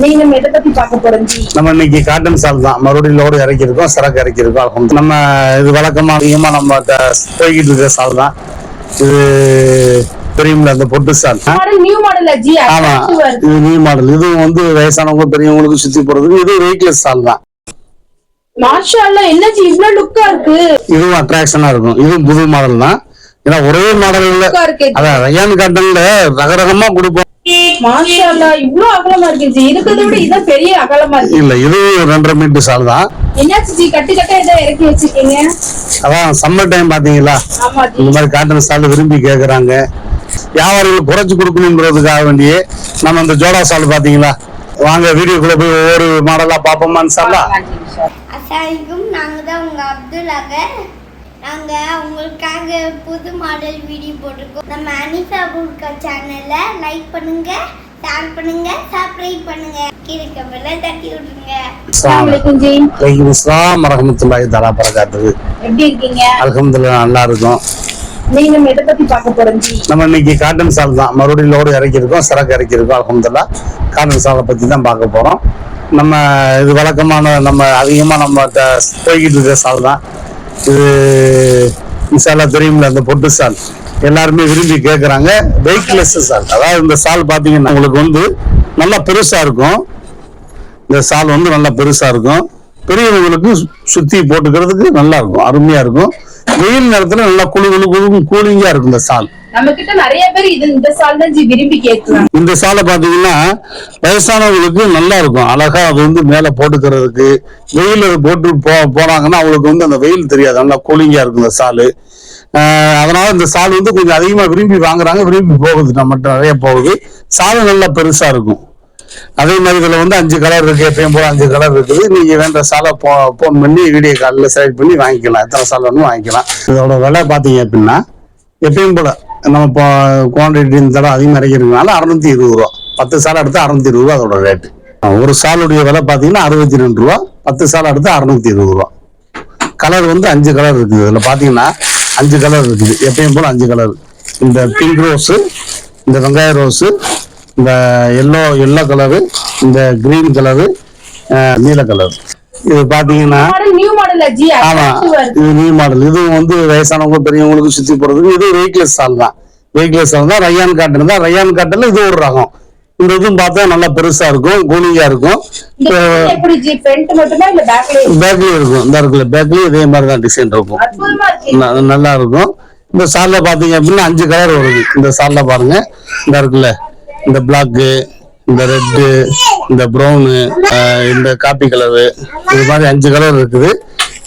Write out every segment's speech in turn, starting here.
நம்ம எதை பத்தி பார்க்க போறோம் நம்ம இன்னைக்கு காட்டன் சால் தான். மறுபடியும் லோடு இறக்கியிருக்கோம் சரக்கு இறக்கியிருக்கோம். அல்ஹம்து. நம்ம இது வழக்கமா அதிகமா நம்ம போய்கிட்டு இருக்கிற சால் தான். இது தெரியும்ல அந்த பொட்டு சால்? மாடல் மாடல் ஆமா. இருக்கு. இது நியூ மாடல் இதுவும் வந்து வயசானவங்க பெரியவங்களுக்கு சுத்தி போறதுக்கு இது வெயிட்லெஸ் சால் தான். இருக்கு? இதுவும் அட்ராக்ஷனா இருக்கும். இதுவும் புது மாடல் தான். ஏன்னா ஒரே இருக்கு. அதான் ரயான் காட்டன்ல ரகரகமா கொடுப்போம். மாஷா அல்லாஹ் இவ்வளவு அகலமா இருக்கு ஜி. இருக்கிறத விட இதான் பெரிய அகலமா இருக்கு. இல்ல இதுவும் ரெண்டரை மீட்டர் சால் தான். என்னாச்சு ஜி? கட்டு கட்ட இதை இறக்கி வச்சிருக்கீங்க. அதான் சம்மர் டைம் பாத்தீங்களா? இந்த மாதிரி காட்டன் சால் விரும்பி கேக்குறாங்க. வியாபாரிகள் குறைச்சு கொடுக்கணுன்றதுக்காக வேண்டியே நம்ம இந்த ஜோடா சால் பாத்தீங்களா? வாங்க வீடியோக்குள்ள போய் ஒவ்வொரு மாடலா பாப்போமான்னு சாலா நாங்கள் தான் உங்கள் அப்துல் அகர். நாங்கள் உங்களுக்காக புது மாடல் வீடியோ போட்டிருக்கோம். நம்ம அனிசா புல்கா சேனலை லைக் பண்ணுங்க ஷேர் பண்ணுங்க சப்ஸ்கிரைப் பண்ணுங்க. கீழே கமெண்ட்ல தட்டி விட்டுருங்க. அஸ்ஸலாமு அலைக்கும் ஜி வலைக்கும் இஸ்லாம் வரஹமத்துல்லாஹி தலா பரகாத்துக்கு எப்படி இருக்கீங்க? அல்ஹம்துலில்லாஹ் நல்லா இருக்கும். நீங்க நம்ம எதை பத்தி பார்க்க போறோம் ஜி நம்ம இன்னைக்கு காட்டன் சால் தான். மறுபடியும் லோடு இறக்கியிருக்கோம் சரக்கு இறக்கியிருக்கோம் அல்ஹம்துலில்லாஹ் காட்டன் சாலை பத்தி தான் பார்க்க போறோம். நம்ம இது வழக்கமான நம்ம அதிகமா நம்ம போய்கிட்டு இருக்கிற சால் தான். இது இன்ஷால்லா தெரியும்ல அந்த பொட்டு சால். எல்லாருமே விரும்பி கேட்குறாங்க வெயிட்லெஸ் சால். அதாவது இந்த சால் பார்த்தீங்கன்னா உங்களுக்கு வந்து நல்லா பெருசாக இருக்கும். இந்த சால் வந்து நல்லா பெருசாக இருக்கும். பெரியவங்களுக்கு சுற்றி போட்டுக்கிறதுக்கு நல்லா இருக்கும். அருமையாக இருக்கும். வெயில் நேரத்தில் நல்லா குளு குழு குழு கூலிங்காக இருக்கும் இந்த சால். நம்ம கிட்ட நிறைய பேர் இது இந்த சால் தான் விரும்பி கேட்கலாம் இந்த சாலை பாத்தீங்கன்னா வயசானவங்களுக்கு நல்லா இருக்கும். அழகா அது வந்து மேல போட்டுக்கிறதுக்கு வெயில் போட்டு போ போனாங்கன்னா அவங்களுக்கு வந்து அந்த வெயில் தெரியாது. நல்லா கூலிங்கா இருக்கும் இந்த சாலு. அதனால இந்த சால் வந்து கொஞ்சம் அதிகமா விரும்பி வாங்குறாங்க. விரும்பி போகுது. நம்ம நிறைய போகுது. சாலு நல்லா பெருசா இருக்கும். அதே மாதிரி இதுல வந்து அஞ்சு கலர் இருக்கு. எப்பயும் போல அஞ்சு கலர் இருக்குது. நீங்க வேண்ட சாலை போன் பண்ணி வீடியோ காலில் செலக்ட் பண்ணி வாங்கிக்கலாம். எத்தனை சால் வேணும் வாங்கிக்கலாம். இதோட விலை பாத்தீங்க அப்படின்னா எப்பயும் போல நம்ம இப்போ குவான்டிட்டி இந்த தடவை அதிகமாக இறக்கிறதுனால அறுநூத்தி இருபது ரூபா. பத்து சால் எடுத்து அறுநூத்தி இருபது ரூபா அதோட ரேட்டு ஒரு சாலுடைய விலை பார்த்தீங்கன்னா அறுபத்தி ரெண்டு ரூபா பத்து சால் எடுத்து அறுநூத்தி இருபது ரூபா. கலர் வந்து அஞ்சு கலர் இருக்குது. இதில் பார்த்தீங்கன்னா அஞ்சு கலர் இருக்குது. எப்பயும் போல அஞ்சு கலர் இந்த பிங்க் ரோஸு இந்த வெங்காய ரோஸு இந்த எல்லோ எல்லோ கலரு இந்த க்ரீன் கலரு நீல கலர் இது ஜி ஆமா இது நியூ மாடல் இது வந்து வயசானவங்க பெரியவங்களுக்கு சுத்தி போறதுக்கு இது வெயிட்லெஸ் சால் தான். வெயிட்லெஸ் சால் தான். ரயான் காட்டன் தான். ரயான் காட்டன்ல இது ஒரு ரகம். இந்த இதுவும் பார்த்தா நல்லா பெருசா இருக்கும் கூலிங்கா இருக்கும். பேக்லயும் இருக்கும். இந்த இருக்குல்ல பேக்லயும் இதே மாதிரி தான் டிசைன் இருக்கும். நல்லா இருக்கும். இந்த சால்ல பாத்தீங்க அப்படின்னா அஞ்சு கலர் வருது. இந்த சால்ல பாருங்க. இந்த இருக்குல்ல இந்த பிளாக்கு இந்த ரெட்டு இந்த ப்ரௌனு இந்த காப்பி கலரு இது மாதிரி அஞ்சு கலர் இருக்குது.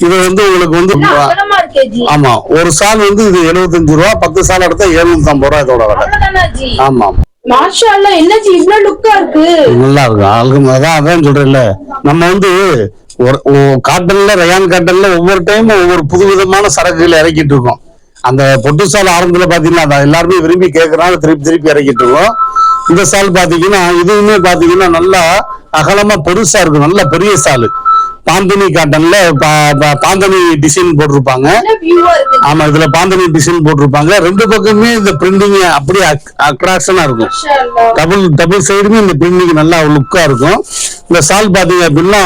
இது வந்து உங்களுக்கு வந்து இருக்கே ஆமா ஒரு சால் வந்து இது 75 ரூபா பத்து சால் எடுத்தா 750 ரூபா இதோட விலை. ஆமா லுக்கா இருக்கு? நல்லா இருக்கும் ஆளுங்க அதான் அதான் சொல்றேன்ல. நம்ம வந்து ஒரு காட்டன்ல ரயான் காட்டன்ல ஒவ்வொரு டைமும் ஒவ்வொரு புதுவிதமான சரக்குகளை இறக்கிட்டு இருக்கோம். அந்த பொட்டு சால் ஆரம்பத்துல பாத்தீங்கன்னா எல்லாருமே விரும்பி கேட்கறாங்க திருப்பி திருப்பி இறக்கிட்டு இருக்கோம். இந்த சால் பாத்தீங்கன்னா இதுவுமே பாத்தீங்கன்னா நல்லா அகலமா பெருசா இருக்கும். நல்ல பெரிய சால். பாந்தனி காட்டன்ல பாந்தனி டிசைன் போட்டிருப்பாங்க. ஆமா இதுல பாந்தனி டிசைன் போட்டிருப்பாங்க. ரெண்டு பக்கமே இந்த பிரிண்டிங் அப்படியே அட்ராக்ஷனா இருக்கும். டபுள் டபுள் சைடுமே இந்த பிரிண்டிங் நல்லா லுக்கா இருக்கும். இந்த சால் பாத்தீங்க அப்படின்னா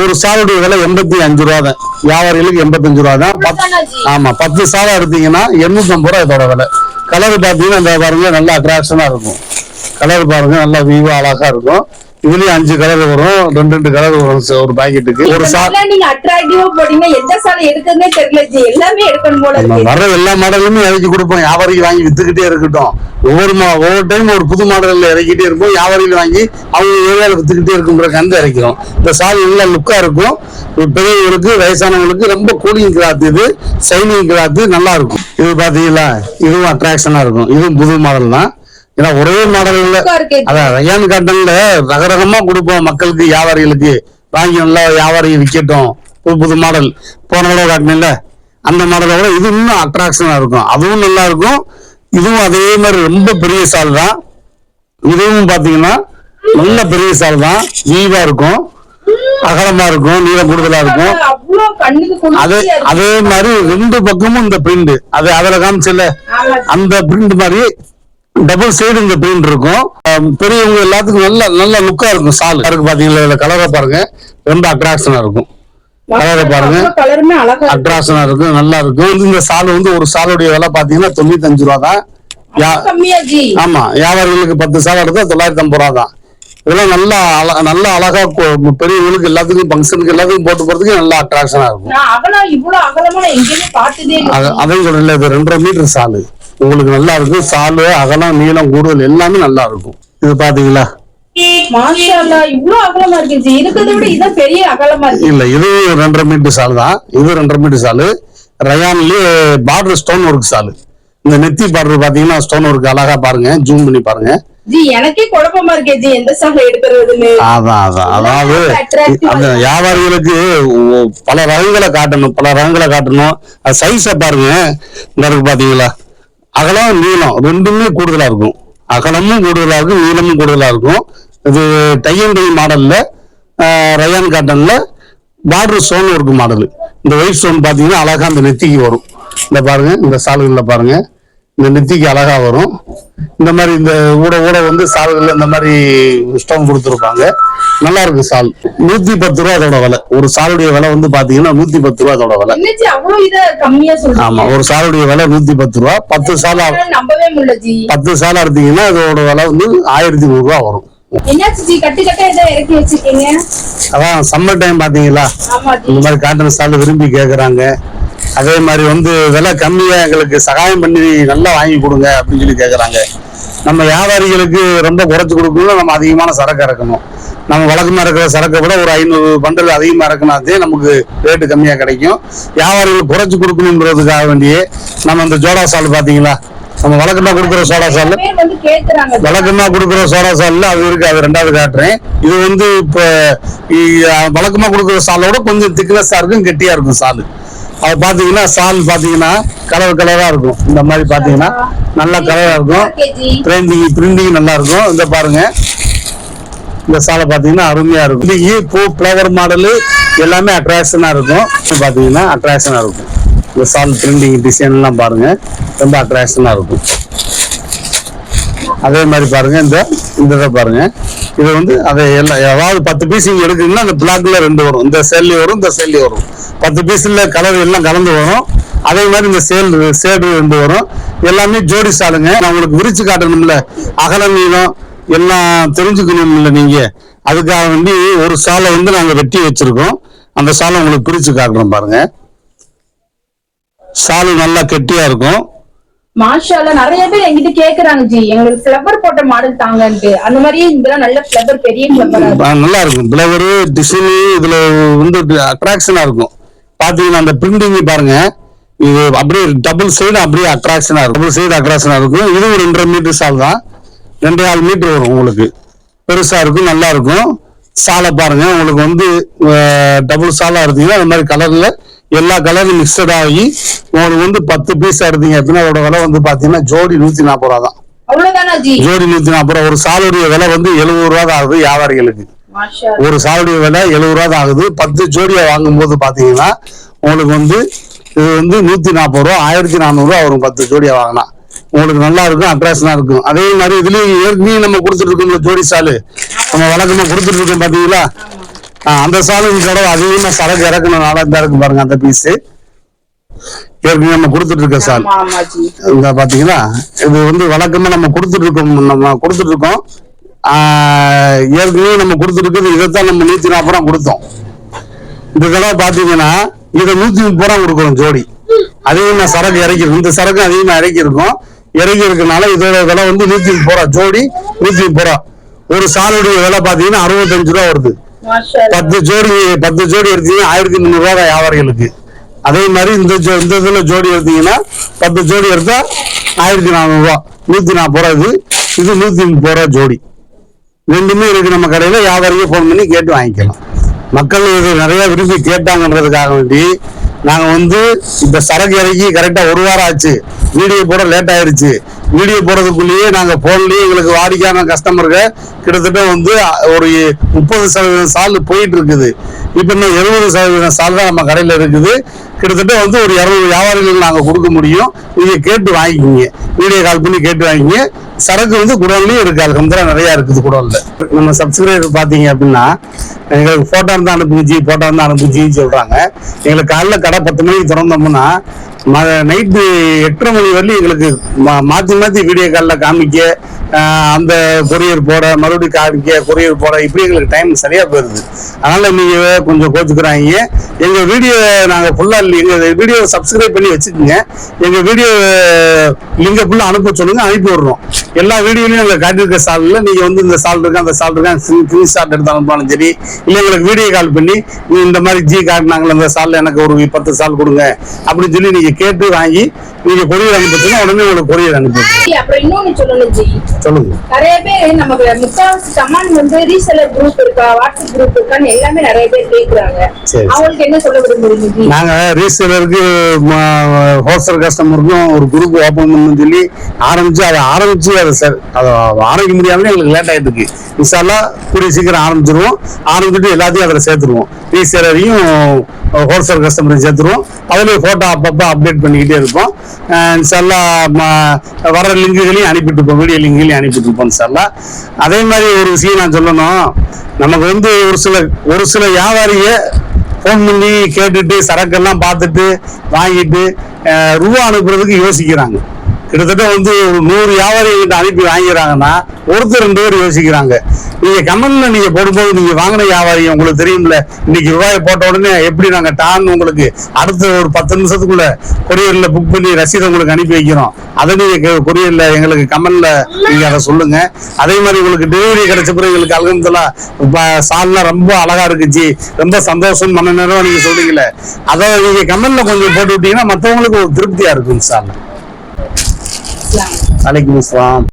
ஒரு சாலுடைய விலை எண்பத்தி அஞ்சு ரூபா தான். வியாபாரிகளுக்கு எண்பத்தஞ்சு ரூபா தான். ஆமா பத்து சாலை எடுத்தீங்கன்னா எண்ணூத்தி ஐம்பது ரூபா இதோட விலை. கலர் பாத்தீங்கன்னா இந்த பாருங்க நல்லா அட்ராக்ஷனா இருக்கும். கலர் பாருங்க நல்லா வியூவா அழகா இருக்கும். இதுலயும் அஞ்சு கலர் வரும். ரெண்டு ரெண்டு கலர் வரும் ஒரு பாக்கெட்டுக்கு ஒரு நீங்க அட்ராக்டிவா போட்டீங்கன்னா எந்த சாலை எடுக்கிறதுனே தெரியல ஜி. எல்லாமே எடுக்கணும் போல வர்ற எல்லா மாடலுமே இறக்கி கொடுப்போம். வியாபாரிக்கு வாங்கி வித்துக்கிட்டே இருக்கட்டும். ஒவ்வொரு மா ஒவ்வொரு டைம் ஒரு புது மாடல்ல இறக்கிட்டே இருப்போம். வியாபாரிகள் வாங்கி அவங்க ஏரியாவில் வித்துக்கிட்டே இருக்குன்ற கந்து இறக்கிறோம். இந்த சால் நல்லா லுக்கா இருக்கும். பெரியவங்களுக்கு வயசானவங்களுக்கு ரொம்ப கூலிங் கிளாத் இது சைனிங் கிளாத் நல்லா இருக்கும். இது பாத்தீங்களா? இதுவும் அட்ராக்ஷனா இருக்கும். இதுவும் புது மாடல் தான். ஏன்னா ஒரே மாடல்ல அதான் ரயான் காட்டன்ல ரகரகமா கொடுப்போம் மக்களுக்கு வியாபாரிகளுக்கு. வாங்கி நல்லா வியாபாரி விற்கட்டும் புது புது மாடல். போன தடவை காட்டினில்ல அந்த மாடலை விட இது இன்னும் அட்ராக்ஷனா இருக்கும். அதுவும் நல்லா இருக்கும். இதுவும் அதே மாதிரி ரொம்ப பெரிய சால் தான். இதுவும் பாத்தீங்கன்னா நல்ல பெரிய சால் தான். வீவா இருக்கும். அகலமா இருக்கும். நீளம் கூடுதலா இருக்கும். அதே அதே மாதிரி ரெண்டு பக்கமும் இந்த பிரிண்ட் அது அதுல காமிச்சல. அந்த பிரிண்ட் மாதிரி டபுள் சைடு இந்த பெயிண்ட் இருக்கும். பெரியவங்க எல்லாத்துக்கும் நல்ல நல்ல லுக்கா இருக்கும் சால். இருக்கு பாத்தீங்களா? இதுல கலரை பாருங்க. ரொம்ப அட்ராக்ஷனா இருக்கும். கலரை பாருங்க. அட்ராக்ஷனா இருக்கும் நல்லா இருக்கும் இந்த சால் வந்து ஒரு சாலுடைய விலை பாத்தீங்கன்னா தொண்ணூத்தஞ்சு ரூபா தான். ஆமா வியாபாரிகளுக்கு பத்து சால் எடுத்தா தொள்ளாயிரத்தி ஐம்பது ரூபா தான். இதெல்லாம் நல்லா நல்ல அழகா பெரியவங்களுக்கு எல்லாத்துக்கும் ஃபங்க்ஷனுக்கு எல்லாத்துக்கும் போட்டு போறதுக்கு நல்லா அட்ராக்ஷனா இருக்கும். அதையும் சொல்றேன் இது ரெண்டரை மீட்டர் சாலு. உங்களுக்கு நல்லா இருக்கும். சாலு அகலம் நீளம் கூடுதல் எல்லாமே நல்லா இருக்கும். இது பாத்தீங்களா? இல்ல இது ரெண்டரை மீட்டர் சால் தான். இது ரெண்டரை மீட்டர் சாலு. ரயான்லயே பார்டர் ஸ்டோன் ஒர்க் சாலு. இந்த நெத்தி பார்டர் பாத்தீங்கன்னா ஸ்டோன் ஒர்க் அழகா பாருங்க. ஜூம் பண்ணி பாருங்க. எனக்கே குழப்பமா இருக்கே ஜி. எந்த சாலை எடுக்கிறதுன்னு. அதான் அதான். அதாவது அந்த வியாபாரிகளுக்கு பல ரகங்களை காட்டணும் பல ரகங்களை காட்டணும். சைஸை பாருங்க. இந்த இருக்கு பாத்தீங்களா? அகலம் நீளம் ரெண்டுமே கூடுதலா இருக்கும். அகலமும் கூடுதலா இருக்கும் நீளமும் கூடுதலா இருக்கும். இது டை டை மாடல்ல ரயான் காட்டன்ல பார்டர் ஸ்டோன் இருக்கும் மாடல். இந்த ஒயிட் ஸ்டோன் பாத்தீங்கன்னா அழகா அந்த நெத்திக்கு வரும். இந்த பாருங்க இந்த சால்கள்ல பாருங்க. இந்த நெத்திக்கு அழகா வரும். இந்த மாதிரி இந்த ஊட ஊட வந்து சால்கள்ல இந்த மாதிரி ஸ்டோன் கொடுத்துருப்பாங்க. நல்லா இருக்கு சால். நூத்தி பத்து ரூபா அதோட விலை. ஒரு சாலுடைய விலை வந்து பாத்தீங்கன்னா நூத்தி பத்து ரூபா அதோட விலை. ஆமா ஒரு சாலுடைய விலை நூத்தி பத்து ரூபா. பத்து சால் பத்து சால் எடுத்தீங்கன்னா அதோட விலை வந்து ஆயிரத்தி நூறு ரூபா வரும். அதான் சம்மர் டைம் பாத்தீங்களா? இந்த மாதிரி காட்டன் ஸ்டால் விரும்பி கேக்குறாங்க. அதே மாதிரி வந்து விலை கம்மியா எங்களுக்கு சகாயம் பண்ணி நல்லா வாங்கி கொடுங்க அப்படின்னு சொல்லி கேக்குறாங்க. நம்ம வியாபாரிகளுக்கு ரொம்ப குறைச்சு கொடுக்கணும் நம்ம அதிகமான சரக்கு இறக்கணும். நம்ம வழக்கமா இருக்கிற சரக்கை விட ஒரு ஐநூறு பண்டல் அதிகமா இறக்கினாதே நமக்கு ரேட்டு கம்மியா கிடைக்கும். வியாபாரிகளுக்கு குறைச்சு கொடுக்கணுன்றதுக்காக வேண்டியே நம்ம இந்த ஜோடா சால் பாத்தீங்களா? நம்ம வழக்கமா கொடுக்குற சோடா சால். வழக்கமா கொடுக்குற சோடா சால்ல அது இருக்கு அது ரெண்டாவது காட்டுறேன். இது வந்து இப்ப வழக்கமா கொடுக்குற சாலோட கொஞ்சம் திக்னஸா இருக்கும் கெட்டியா இருக்கும் சால். அது பாத்தீங்கன்னா சால் பாத்தீங்கன்னா கலர் கலரா இருக்கும். இந்த மாதிரி பாத்தீங்கன்னா நல்ல கலரா இருக்கும். பிரிண்டிங் பிரிண்டிங் நல்லா இருக்கும். இந்த பாருங்க. இந்த சாலை பாத்தீங்கன்னா அருமையா இருக்கும். இது பூ ஃபிளவர் மாடலு எல்லாமே அட்ராக்ஷனா இருக்கும். பார்த்தீங்கன்னா பாத்தீங்கன்னா அட்ராக்ஷனா இருக்கும். இந்த சால் பிரிண்டிங் டிசைன் எல்லாம் பாருங்க. ரொம்ப அட்ராக்ஷனா இருக்கும். அதே மாதிரி பாருங்க இந்த இந்த இதை பாருங்க. இது வந்து அதை எல்லாம் ஏதாவது பத்து பீஸ் இங்கே எடுக்குங்கன்னா அந்த பிளாக்ல ரெண்டு வரும். இந்த செல்லி வரும் இந்த செல்லி வரும். பத்து பீஸ்ல கலர் எல்லாம் கலந்து வரும். அதே மாதிரி இந்த சேல் சேடு ரெண்டு வரும். எல்லாமே ஜோடி சாலுங்க நான் உங்களுக்கு விரிச்சு காட்டணும்ல. அகல நீளம் எல்லாம் தெரிஞ்சுக்கணும்ல நீங்க. அதுக்காக வேண்டி ஒரு சாலை வந்து நாங்கள் வெட்டி வச்சிருக்கோம். அந்த சாலை உங்களுக்கு பிரிச்சு காட்டுறோம் பாருங்க. சாலு நல்லா கெட்டியா இருக்கும். மாஷா அல்லாஹ், நிறைய பேர் என்கிட்ட கேக்குறாங்க ஜி. எங்களுக்கு ஃபிளவர் போட்ட மாடல் தாங்கன்ட்டு. அந்த மாதிரியே இதெல்லாம் நல்ல ஃபிளவர் பெரிய ஃபிளவரா நல்லா இருக்கும். பிளவரு டிசைனு இதுல வந்து அட்ராக்ஷனா இருக்கும். பாத்தீங்கன்னா அந்த பிரிண்டிங் பாருங்க. இது அப்படியே டபுள் சைடு அப்படியே அட்ராக்ஷனா இருக்கும். டபுள் சைடு அட்ராக்ஷனா இருக்கும். இது ஒரு ரெண்டரை மீட்டர் சால் தான். ரெண்டே ஆறு மீட்டர் வரும் உங்களுக்கு. பெருசா இருக்கும் நல்லா இருக்கும். சாலை பாருங்க. உங்களுக்கு வந்து டபுள் சாலா எடுத்தீங்கன்னா அந்த மாதிரி கலர்ல எல்லா கலரும் மிக்சட் ஆகி உங்களுக்கு வந்து பத்து பீஸ் எடுத்தீங்க அப்படின்னா அதோட விலை வந்து பாத்தீங்கன்னா ஜோடி நூத்தி நாற்பது ரூபா தான் ஜோடி நூத்தி நாற்பது ரூபா. ஒரு சாலுடைய விலை வந்து எழுபது ரூபா தான் ஆகுது வியாபாரிகளுக்கு. ஒரு சாலுடைய விலை எழுபது ரூபா தான் ஆகுது. பத்து ஜோடியை வாங்கும்போது பாத்தீங்கன்னா உங்களுக்கு வந்து இது வந்து நூத்தி நாற்பது ரூபா ஆயிரத்தி நானூறு ரூபா வரும் பத்து ஜோடியை வாங்கினா. உங்களுக்கு நல்லா இருக்கும் அட்ராக்ஷனா இருக்கும். அதே மாதிரி இதுலயும் ஏற்கனவே நம்ம கொடுத்துட்டு இருக்கோம் ஜோடி சாலு. நம்ம வழக்கமா கொடுத்துட்டு இருக்கோம் பாத்தீங்களா? அந்த தடவை அதிகமா சரக்கு இறக்கணும்னால இந்த இருக்கு பாருங்க அந்த பீஸ் ஏற்கனவே நம்ம கொடுத்துட்டு இருக்க சால் ஜி இந்த பாத்தீங்களா? இது வந்து வழக்கமா நம்ம கொடுத்துட்டு இருக்கோம் நம்ம கொடுத்துட்டு இருக்கோம் ஏற்கனவே நம்ம கொடுத்துருக்குது இதைத்தான் நம்ம நூத்தி நாற்பது ரூபா கொடுத்தோம். இந்த தடவை பாத்தீங்கன்னா இதை நூத்தி முப்பது ரூபா கொடுக்குறோம் ஜோடி. அதிகமா சரக்கு இறக்கி இந்த சரக்கு அதிகமா இறக்கி இருக்கும் இறக்கி இருக்கனால இதோட விலை வந்து நூத்தி முப்பது ரூபா ஜோடி நூத்தி முப்பது ரூபா. ஒரு சாலுடைய விலை பாத்தீங்கன்னா அறுபத்தஞ்சு ரூபா வருது. பத்து ஜோடி பத்து ஜோடி எடுத்தீங்கன்னா ஆயிரத்தி முந்நூறு ரூபா வியாபாரிகளுக்கு. அதே மாதிரி இந்த ஜோ- இந்த இதுல ஜோடி எடுத்தீங்கன்னா பத்து ஜோடி எடுத்தா ஆயிரத்தி நானூறு ரூபா நூத்தி நாற்பது ரூபா இது. இது நூத்தி முப்பது ரூபா ஜோடி. ரெண்டுமே இருக்கு நம்ம கடையில. வியாபாரிக்கு ஃபோன் பண்ணி கேட்டு வாங்கிக்கலாம். மக்கள் இது நிறைய விரும்பி கேட்டாங்கன்றதுக்காக வேண்டி நாங்க வந்து இந்த சரக்கு இறக்கி கரெக்டா ஒரு வாரம் ஆச்சு. வீடியோ போட லேட் ஆயிடுச்சு வீடியோ போடுறதுக்குள்ளேயே நாங்கள் ஃபோன்லேயே எங்களுக்கு வாடிக்கையான கஸ்டமருக்கு கிட்டத்தட்ட வந்து ஒரு முப்பது சதவீதம் சால் போயிட்டு இருக்குது இன்னும் எழுபது சதவீதம் சால் தான் நம்ம கடையில் இருக்குது. கிட்டத்தட்ட வந்து ஒரு இரநூறு வியாபாரிகள் நாங்கள் கொடுக்க முடியும். நீங்கள் கேட்டு வாங்கிக்கிங்க. வீடியோ கால் பண்ணி கேட்டு வாங்கிங்க. சரக்கு வந்து குடோன்லயும் இருக்குது அலகம்துல்லா நிறையா இருக்குது குடோனில். நம்ம சப்ஸ்கிரைபர் பார்த்தீங்க அப்படின்னா எங்களுக்கு ஃபோட்டோ இருந்தால் அனுப்புங்க ஃபோட்டோ இருந்தால் இருந்தா சொல்கிறாங்க எங்களுக்கு காலைல கடை பத்து மணிக்கு திறந்தோம்னா நைட்டு எட்டரை மணி வரலையும் எங்களுக்கு மா- மாத்தி மாத்தி வீடியோ காலில் காமிக்க அந்த கொரியர் போட மறுபடியும் காமிக்க கொரியர் போட இப்படி எங்களுக்கு டைம் சரியா போயிருது. அதனால நீங்க கொஞ்சம் கோச்சுக்கிறாங்க. எங்க வீடியோ நாங்க ஃபுல்லா எங்க வீடியோ சப்ஸ்கிரைப் பண்ணி வச்சுக்கோங்க. எங்க வீடியோ லிங்க ஃபுல்லா அனுப்ப சொல்லுங்க அனுப்பி விடுறோம். எல்லா வீடியோலையும் எங்களை காட்டியிருக்க சாலில் நீங்க வந்து இந்த சால் இருக்கா அந்த சால் இருக்கா ஸ்கிரீன் ஷாட் எடுத்து அனுப்பினாலும் சரி இல்ல எங்களுக்கு வீடியோ கால் பண்ணி நீ இந்த மாதிரி ஜி காட்டினாங்களே இந்த சாலில் எனக்கு ஒரு பத்து சால் கொடுங்க அப்படின்னு சொல்லி நீங்க கேட்டு வாங்கி நீங்க கொரியர் அனுப்பிச்சுன்னா உடனே உங்களுக்கு கொரியர் அனுப்பி அப்புறம் இன்னொன்னு சொல்லணும் ஜி. சொல்லுங்க. நிறைய பேர் நமக்கு முக்காவாசி கமாண்ட் வந்து ரீசெலர் குரூப் இருக்கா வாட்ஸ்அப் குரூப் இருக்கான்னு எல்லாமே நிறைய பேர் கேக்குறாங்க. அவங்களுக்கு என்ன சொல்ல விரும்புறீங்க நாங்க ரீசேலருக்கு ஹோல்சேல் கஸ்டமருக்கும் ஒரு குரூப் ஓபன் பண்ணு சொல்லி ஆரம்பிச்சு அதை ஆரம்பிச்சு அதை சார். அதை ஆரம்பிக்க முடியாமலே எங்களுக்கு லேட் ஆயிட்டு இருக்கு இன்ஷால்லா கூடிய சீக்கிரம் ஆரம்பிச்சிருவோம். ஆரம்பிச்சுட்டு எல்லாத்தையும் அதில் சேர்த்துருவோம். ரீசேலரையும் ஹோல்சேல் கஸ்டமரையும் சேர்த்துருவோம். அதுலேயே ஃபோட்டோ அப்பப்போ அப்டேட் பண்ணிக்கிட்டே இருப்போம். அஹ் இன்ஷால்லா ம- வர லிங்குகளையும் அனுப்பிட்டு இருப்போம். வீடியோ டெய்லி அனுப்பிட்டு இருப்போம் இன்ஷால்லா அதே மாதிரி ஒரு விஷயம் நான் சொல்லணும். நமக்கு வந்து ஒரு சில ஒரு சில வியாபாரிய ஃபோன் பண்ணி கேட்டுட்டு சரக்கெல்லாம் பார்த்துட்டு வாங்கிட்டு ரூபா அனுப்புறதுக்கு யோசிக்கிறாங்க. கிட்டத்தட்ட வந்து ஒரு நூறு வியாபாரி கிட்ட அனுப்பி வாங்கிறாங்கன்னா ஒருத்தர் ரெண்டு பேர் யோசிக்கிறாங்க. நீங்க கமெண்ட்ல நீங்க போடும்போது நீங்க வாங்கின வியாபாரி உங்களுக்கு தெரியும்ல இன்னைக்கு ரூபாய் போட்ட உடனே எப்படி நாங்க டான் உங்களுக்கு அடுத்த ஒரு பத்து நிமிஷத்துக்குள்ள கொரியர்ல புக் பண்ணி ரசீதை உங்களுக்கு அனுப்பி வைக்கிறோம். அதை நீங்க கொரியர்ல எங்களுக்கு கமெண்ட்ல நீங்க அதை சொல்லுங்க. அதே மாதிரி உங்களுக்கு டெலிவரி கிடைச்ச பிறகு எங்களுக்கு அலகம்துல்லா சால்லாம் ரொம்ப அழகா இருக்குச்சு. ரொம்ப சந்தோஷம் மன நேரம் நீங்க சொல்றீங்களே அதை நீங்க கமெண்ட்ல கொஞ்சம் போட்டு விட்டீங்கன்னா மத்தவங்களுக்கு ஒரு திருப்தியா இருக்கும் சார் இஸ்லாம். வலைக்கும் அஸ்ஸலாம்